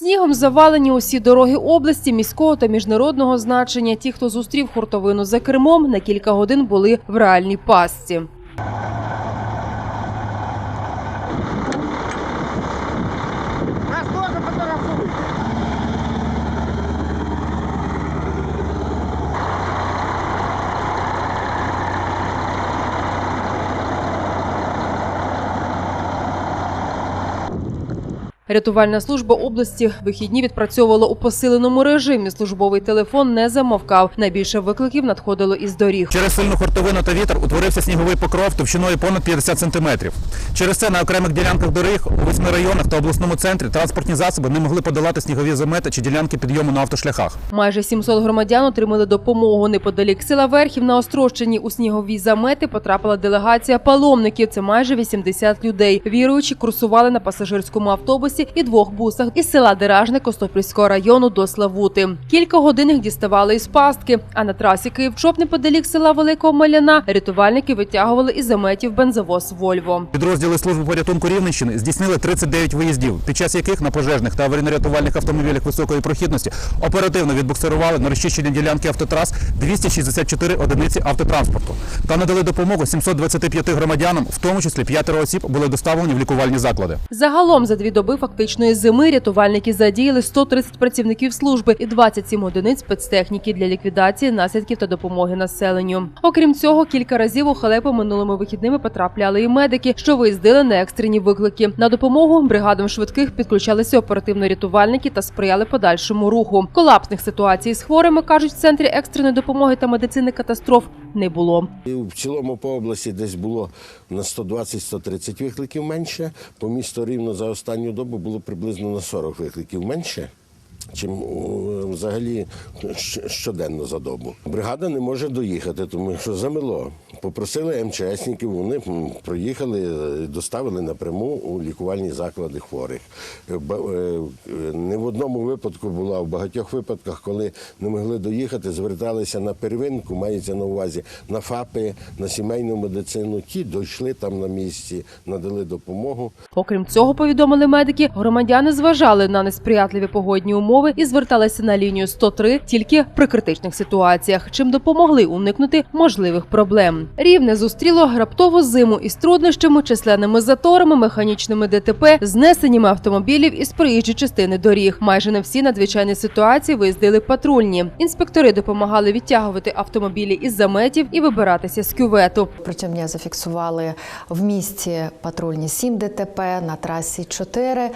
Снігом завалені усі дороги області міського та міжнародного значення. Ті, хто зустрів хуртовину за кермом, на кілька годин були в реальній пастці. Рятувальна служба області вихідні відпрацьовувала у посиленому режимі. Службовий телефон не замовкав. Найбільше викликів надходило із доріг. Через сильну хуртовину та вітер утворився сніговий покров товщиною понад 50 сантиметрів. Через це на окремих ділянках доріг у восьми районах та обласному центрі транспортні засоби не могли подолати снігові замети чи ділянки підйому на автошляхах. Майже 700 громадян отримали допомогу. Неподалік села Верхів на Острощині у снігові замети потрапила делегація паломників. Це майже 80 людей. Віруючі курсували на пасажирському автобусі і двох бусах із села Деражне Костопільського району до Славути. Кілька годин їх діставали із пастки. А на трасі Київ-Чоп неподалік села Великого Маляна рятувальники витягували із заметів бензовоз Вольво. Підрозділи служби порятунку Рівненщини здійснили 39 виїздів, під час яких на пожежних та аварійно-рятувальних автомобілях високої прохідності оперативно відбуксирували на розчищені ділянки автотрас 264 одиниці автотранспорту та надали допомогу 725 громадянам, в тому числі п'ятеро осіб були доставлені в лікувальні заклади. Загалом за дві доби фактичної зими рятувальники задіяли 130 працівників служби і 27 одиниць спецтехніки для ліквідації наслідків та допомоги населенню. Окрім цього, кілька разів у халепу минулими вихідними потрапляли і медики, що виїздили на екстрені виклики. На допомогу бригадам швидких підключалися оперативно-рятувальники та сприяли подальшому руху. Колапсних ситуацій з хворими кажуть в центрі екстреної допомоги та медицини катастроф не було. І в цілому по області десь було на 120-130 викликів менше. По місту рівно за останню добу було приблизно на 40 викликів менше. Чим взагалі щоденно за добу. Бригада не може доїхати, тому що замело. Попросили МЧСників, вони проїхали, е, доставили напряму у лікувальні заклади хворих. Е, е, Не в одному випадку була, в багатьох випадках, коли не могли доїхати, зверталися на первинку, мається на увазі на ФАПи, на сімейну медицину. Ті дійшли там на місці, надали допомогу. Окрім цього, повідомили медики, громадяни зважали на несприятливі погодні умови і зверталися на лінію 103 тільки при критичних ситуаціях, чим допомогли уникнути можливих проблем. Рівне зустріло раптову зиму із труднощами, численними заторами, механічними ДТП, знесеннями автомобілів із проїжджої частини доріг. Майже не всі надзвичайні ситуації виїздили патрульні. Інспектори допомагали відтягувати автомобілі із заметів і вибиратися з кювету. Протягом дня зафіксували в місті патрульні 7 ДТП, на трасі 4. Е,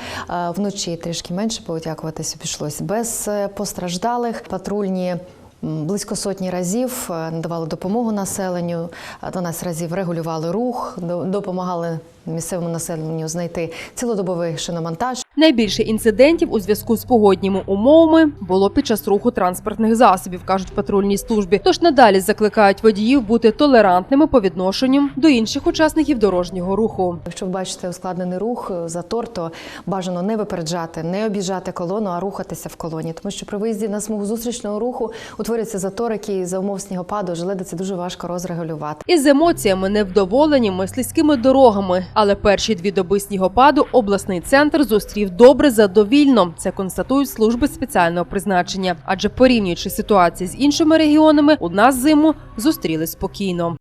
Вночі трішки менше повитякуватися пішлось без е, постраждалих. Патрульні близько сотні разів е, надавали допомогу населенню, е, 12 разів регулювали рух, до- допомагали місцевому населенню знайти цілодобовий шиномонтаж. Найбільше інцидентів у зв'язку з погодніми умовами було під час руху транспортних засобів, кажуть в патрульній службі. Тож надалі закликають водіїв бути толерантними по відношенню до інших учасників дорожнього руху. Якщо ви бачите ускладнений рух, затор, то бажано не випереджати, не об'їжджати колону, а рухатися в колоні. Тому що при виїзді на смугу зустрічного руху утворюється затор, який за умов снігопаду желедиці дуже важко розрегулювати. Із емоціями невдоволені ми слизькими дорогами, але перші дві доби снігопаду обласний центр зустрів добре задовільно. Це констатують служби спеціального призначення. Адже порівнюючи ситуацію з іншими регіонами, у нас зиму зустріли спокійно.